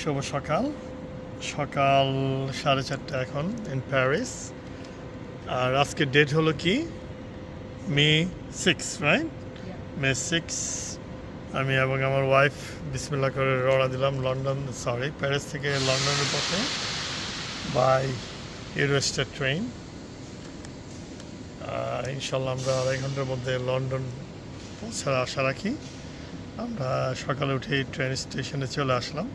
শুভ সকাল। সকাল সাড়ে চারটা এখন ইন প্যারিস আর আজকের ডেট হলো কি? May six right May six আমি এবং আমার ওয়াইফ বিসমিল্লা করে রওনা দিলাম লন্ডন সরি প্যারিস থেকে লন্ডনের পথে বাই ইউরোস্টার ট্রেন ইনশাল্লাহ আমরা আড়াই ঘণ্টার মধ্যে লন্ডন পৌঁছার আশা রাখি। আমরা সকালে উঠে ট্রেন স্টেশনে চলে আসলাম।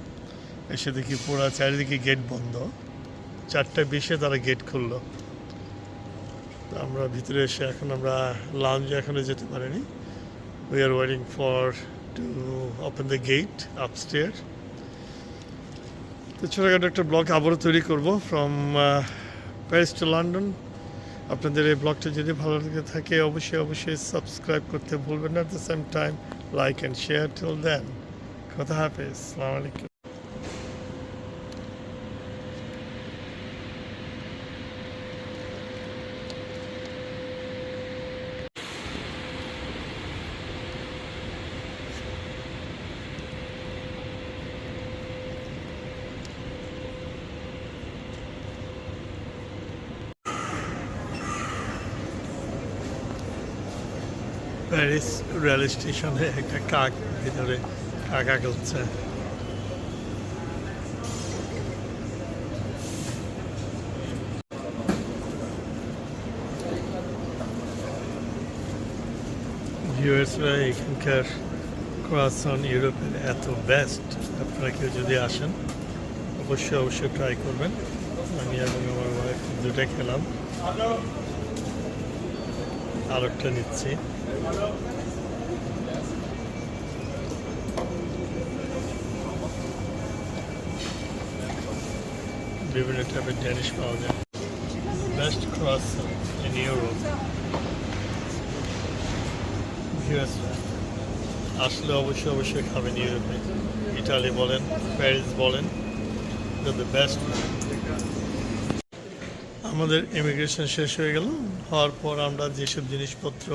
এসে দেখি পুরো চারিদিকে গেট বন্ধ। চারটা বিশে তারা গেট খুললো। আমরা ভিতরে এসে এখন আমরা লাউঞ্জে এখনও যেতে পারিনি। We are waiting for to open the gate upstair তো ছোটোখাটো একটা ব্লগ আবারও তৈরি করব ফ্রম প্যারিস টু লন্ডন আপনাদের এই ব্লগটা যদি ভালো লেগে থাকে, অবশ্যই অবশ্যই সাবস্ক্রাইব করতে ভুলবেন না। At the same time like and share till then কথা হাফেজ আসসালামু প্যারিস রেল স্টেশনে একটা কাক ভিতরে কাকা করছে ভিউয়ার্সরা এখানকার ক্রাসন ইউরোপের এত বেস্ট আপনারা কেউ যদি আসেন অবশ্যই অবশ্যই ট্রাই করবেন আমি এবং আমার ওয়াইফ দুটা খেলাম আরেকটা নিচ্ছি বিভিন্ন টাইপের ড্যানিশ পাওয়া যায় বেস্ট ক্রস ইন ইউরোপ আসলে অবশ্যই অবশ্যই খাবেন ইউরোপে। ইটালি বলেন, প্যারিস বলেন দ্য বেস্ট আমাদের ইমিগ্রেশন শেষ হয়ে গেল। হওয়ার পর আমরা যেসব জিনিসপত্র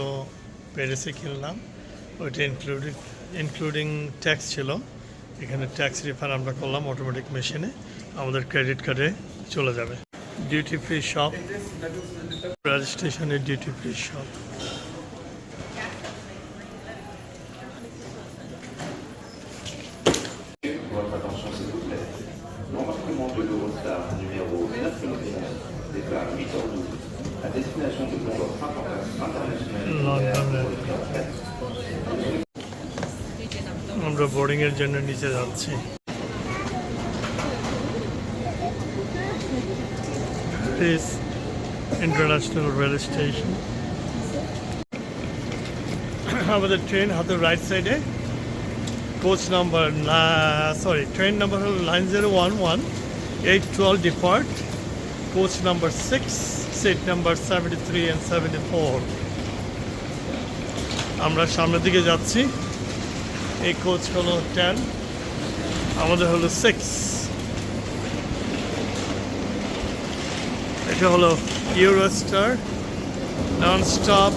প্যারিসে কিনলাম। ওইটা ইনক্লুডিং ইনক্লুডিং ট্যাক্স ছিল। এখানে ট্যাক্স রিফান্ড আমরা করলাম অটোমেটিক মেশিনে আমাদের ক্রেডিট কার্ডে চলে যাবে। ডিউটি ফ্রি শপ রেজিস্ট্রেশনের ডিউটি ফ্রি শপ আমরা বোর্ডিং এর জন্য নিচে যাচ্ছি। ইন্টারন্যাশনাল রেল স্টেশন আমাদের ট্রেন হাতের রাইট সাইডে coach number sorry train number হল nine zero one one eight twelve depart coach number six seat number seventy three and seventy four আমরা সামনের দিকে যাচ্ছি। এই কোচ হলো টেন আমাদের হলো সিক্স এটা হলো Eurostar non stop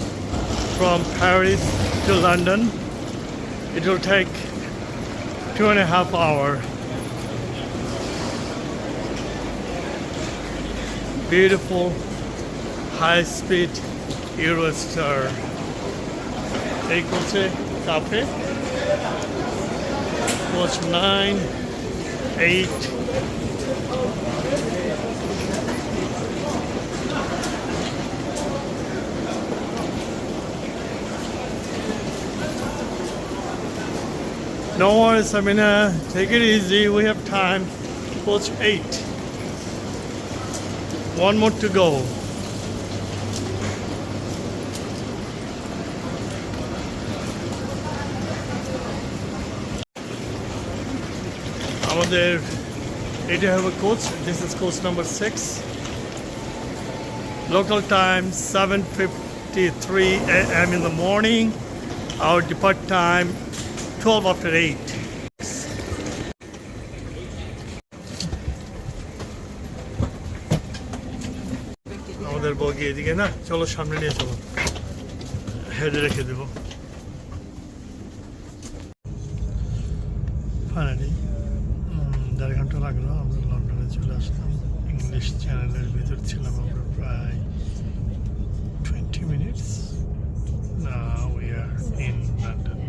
from Paris to London it will take two and a half hour. Beautiful high-speed. এই কোচে কাপে was nine, eight. No worries, I mean, uh, take it easy. We have time. It eight. One more to go. আমাদের এটা হবে coach this is coach number six seven fifty three M in the morning our depart time 12 after 8. আমাদের বগি এদিকে, না, চলো সামনে নিয়ে চলো। হেডে রেখে দেবো। ফাইনালি। ঘণ্টা লাগল আমরা লন্ডনে চলে আসলাম। ইংলিশ চ্যানেলের ভিতর ছিলাম আমরা প্রায় twenty minutes we are in London.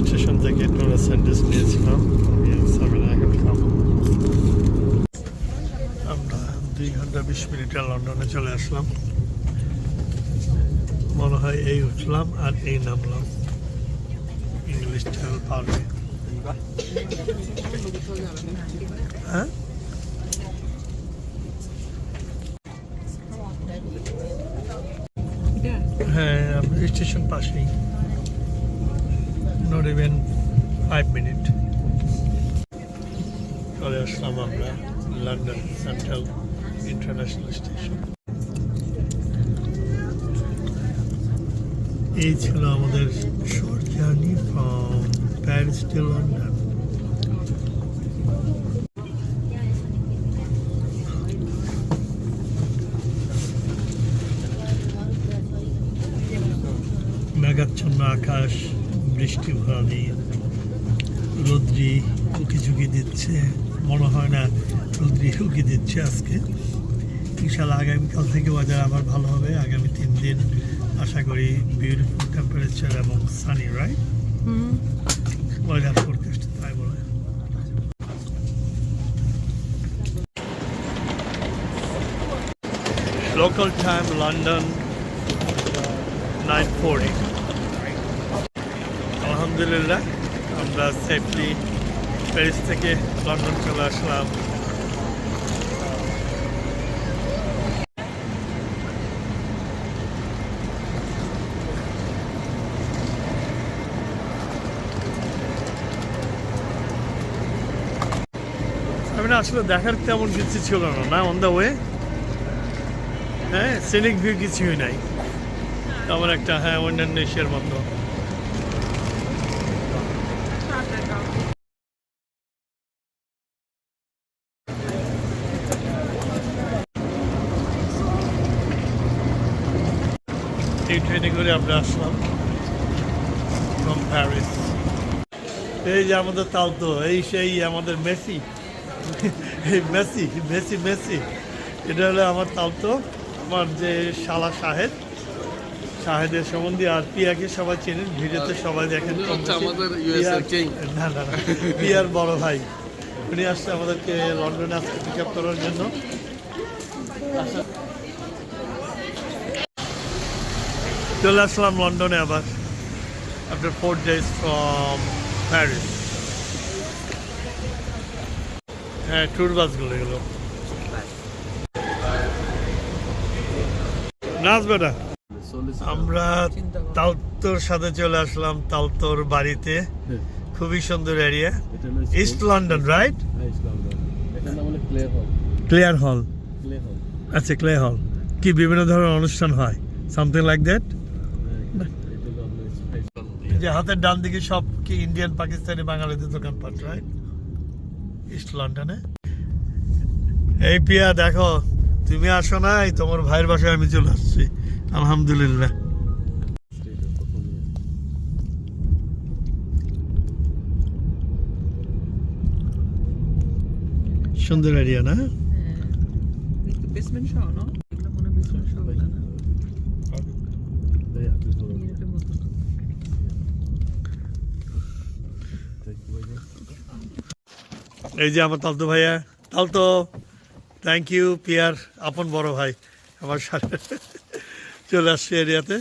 Station থেকে টোরা স্যান্ডেস নিয়েছিলাম আমি সাবিনা এখন খাব আমরা দুই ঘণ্টা বিশ মিনিটে লন্ডনে চলে আসলাম। মনে হয় এই উঠলাম আর এই নামলাম। ইংলিশ চ্যানেল পারবে হ্যাঁ? হ্যাঁ আমরা স্টেশন পাশেই। নট ইভেন ফাইভ মিনিট চলে আসলাম আমরা লন্ডন সেন্ট্রাল ইন্টারন্যাশনাল স্টেশন এই ছিল আমাদের short journey from Paris to London মেঘাচ্ছন্ন আকাশ, বৃষ্টি দিন রৌদ্রি উকি ঝুঁকি দিচ্ছে, মনে হয় না রৌদ্রি উকি দিচ্ছে আজকে। ইনশাল্লাহ আগামীকাল থেকে বাজার আবার ভালো হবে। আগামী তিন দিন আশা করি বিউটিফুল টেম্পারেচার এবং সানি রাইট ওয়েদার ফোরকাস্ট তাই বলে local time London nine forty আলহামদুলিল্লাহ আমরা সেফলি প্যারিস থেকে লন্ডন চলে আসলাম। আমি না আসলে দেখার তেমন কিছু ছিল না না অন দ্য ওয়ে হ্যাঁ সিনিক ভিউ কিছুই নাই। তেমন একটা হ্যাঁ অন্যান্য এশিয়ার মতো ট্রেনে করে আমরা আসলাম ফ্রম প্যারিস এই যে আমাদের তাও তো এই সেই আমাদের মেসি। এই মেসি মেসি মেসি। এটা হলো আমার তাও তো আমার যে শালা শাহেদ। শাহেদের সম্বন্ধে আর পিয়াকে সবাই চেনেন ভিডিওতে সবাই দেখেন না না না পিয়ার বড় ভাই। উনি আসছে আমাদেরকে লন্ডনে আজকে পিক আপ করার জন্য। চলে আসলাম লন্ডনে আবার। After four days from Paris হ্যাঁ ট্যুর বাসগুলো এগুলো। নাচ বেটা আমরা তালতোর সাথে চলে আসলাম তালতোর বাড়িতে। খুবই সুন্দর area east London right clear হল আচ্ছা ক্লে হল কি বিভিন্ন ধরনের অনুষ্ঠান হয়? সামথিং লাইক দ্যাট যে হাতের ডান দিকে সব কি ইন্ডিয়ান পাকিস্তানি বাঙালিদের দোকানপাট রাইট ইস্ট লন্ডনে এই পিয়া, দেখো, তুমি আসো নাই, তোমার ভাইয়ের বাসায় আমি চলে আসছি। আলহামদুলিল্লাহ। সুন্দর এরিয়া না না? এই যে আমার তালতো ভাইয়া। তালতো থ্যাংক ইউ পিয়ার, আপন বড় ভাই। আমার সাথে চলে আসছে এরিয়াতে।